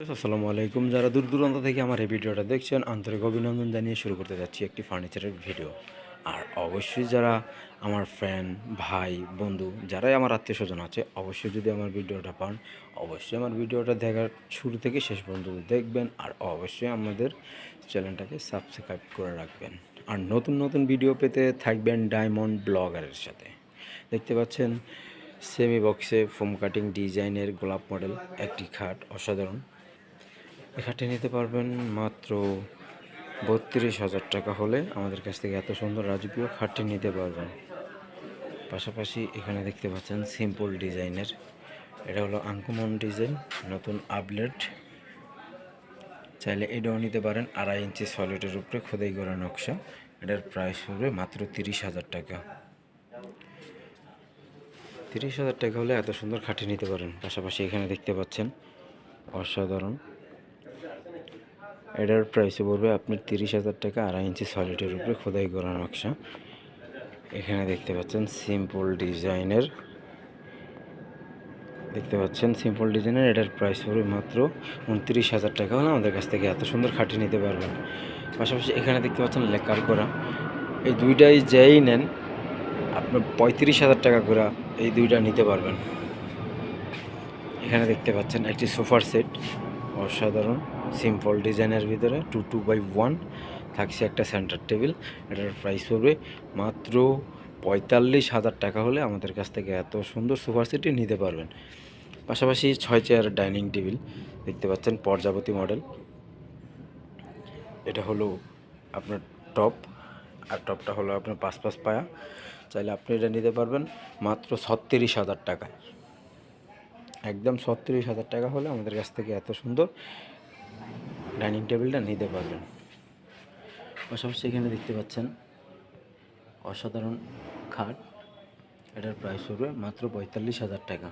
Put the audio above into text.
আসসালামু আলাইকুম। যারা দূর দূরান্ত থেকে আমার এই ভিডিওটা দেখছেন, আন্তরিক অভিনন্দন জানিয়ে শুরু করতে যাচ্ছি একটি ফার্নিচারের ভিডিও আর অবশ্যই যারা আমার ফ্রেন্ড ভাই, বন্ধু, যারাই আমার আত্মীয় স্বজন আছে, অবশ্যই যদি আমার ভিডিওটা পান, অবশ্যই আমার ভিডিওটা দেখার শুরু থেকে শেষ পর্যন্ত দেখবেন আর অবশ্যই আমাদের চ্যানেলটাকে সাবস্ক্রাইব করে রাখবেন। আর নতুন নতুন ভিডিও পেতে থাকবেন ডায়মন্ড ব্লগারের সাথে। দেখতে পাচ্ছেন সেমি বক্সে ফোম কাটিং ডিজাইনের গোলাপ মডেল একটি খাট, অসাধারণ। এই খাটটি নিতে পারবেন মাত্র বত্রিশ হাজার টাকা হলে। আমাদের কাছ থেকে এত সুন্দর রাজকীয় খাটটি নিতে পারবেন। পাশাপাশি এখানে দেখতে পাচ্ছেন সিম্পল ডিজাইনের। এটা হলো আঙ্কুমন ডিজাইন, নতুন আপলেট চাইলে এটাও নিতে পারেন আড়াই ইঞ্চি সলিডের উপরে খোদাই করা নকশা। এটার প্রাইস হবে মাত্র তিরিশ হাজার টাকা। তিরিশ হাজার টাকা হলে এত সুন্দর খাটে নিতে পারেন। পাশাপাশি এখানে দেখতে পাচ্ছেন অসাধারণ এটার প্রাইসে পড়বে আপনার তিরিশ হাজার টাকা আড়াই ইঞ্চি সলিডের উপরে খোদাই করা নকশা। এখানে দেখতে পাচ্ছেন সিম্পল ডিজাইনের দেখতে পাচ্ছেন সিম্পল ডিজাইনের এটার প্রাইস পড়বে মাত্র উনত্রিশ হাজার টাকা। হলে আমাদের কাছ থেকে এত সুন্দর খাটি নিতে পারবেন। পাশাপাশি এখানে দেখতে পাচ্ছেন লেকার করা। এই দুইটাই যেই নেন আপনার পঁয়ত্রিশ হাজার টাকা করে এই দুইটা নিতে পারবেন। এখানে দেখতে পাচ্ছেন একটি সোফার সেট। অসাধারণ। সিম্পল ডিজাইনের ভিতরে টু টু বাই ওয়ান থাকছে একটা সেন্টার টেবিল এটার প্রাইস পড়বে মাত্র পঁয়তাল্লিশ হাজার টাকা হলে আমাদের কাছ থেকে এত সুন্দর সোফার সেটটি নিতে পারবেন। পাশাপাশি ছয় চেয়ার ডাইনিং টেবিল দেখতে পাচ্ছেন পর্যাবতী মডেল এটা হলো আপনার টপ আর টপটা হলো আপনার পাঁচ পাঁচ পায়া। চাইলে আপনি এটা নিতে পারবেন মাত্র ছত্রিশ হাজার টাকায়। একদম ছত্রিশ হাজার টাকা হলে আমাদের কাছ থেকে এত সুন্দর ডাইনিং টেবিলটা নিতে পারবেন। পাশাপাশি এখানে দেখতে পাচ্ছেন অসাধারণ খাট। এটার প্রাইস হবে মাত্র পঁয়তাল্লিশ হাজার টাকা।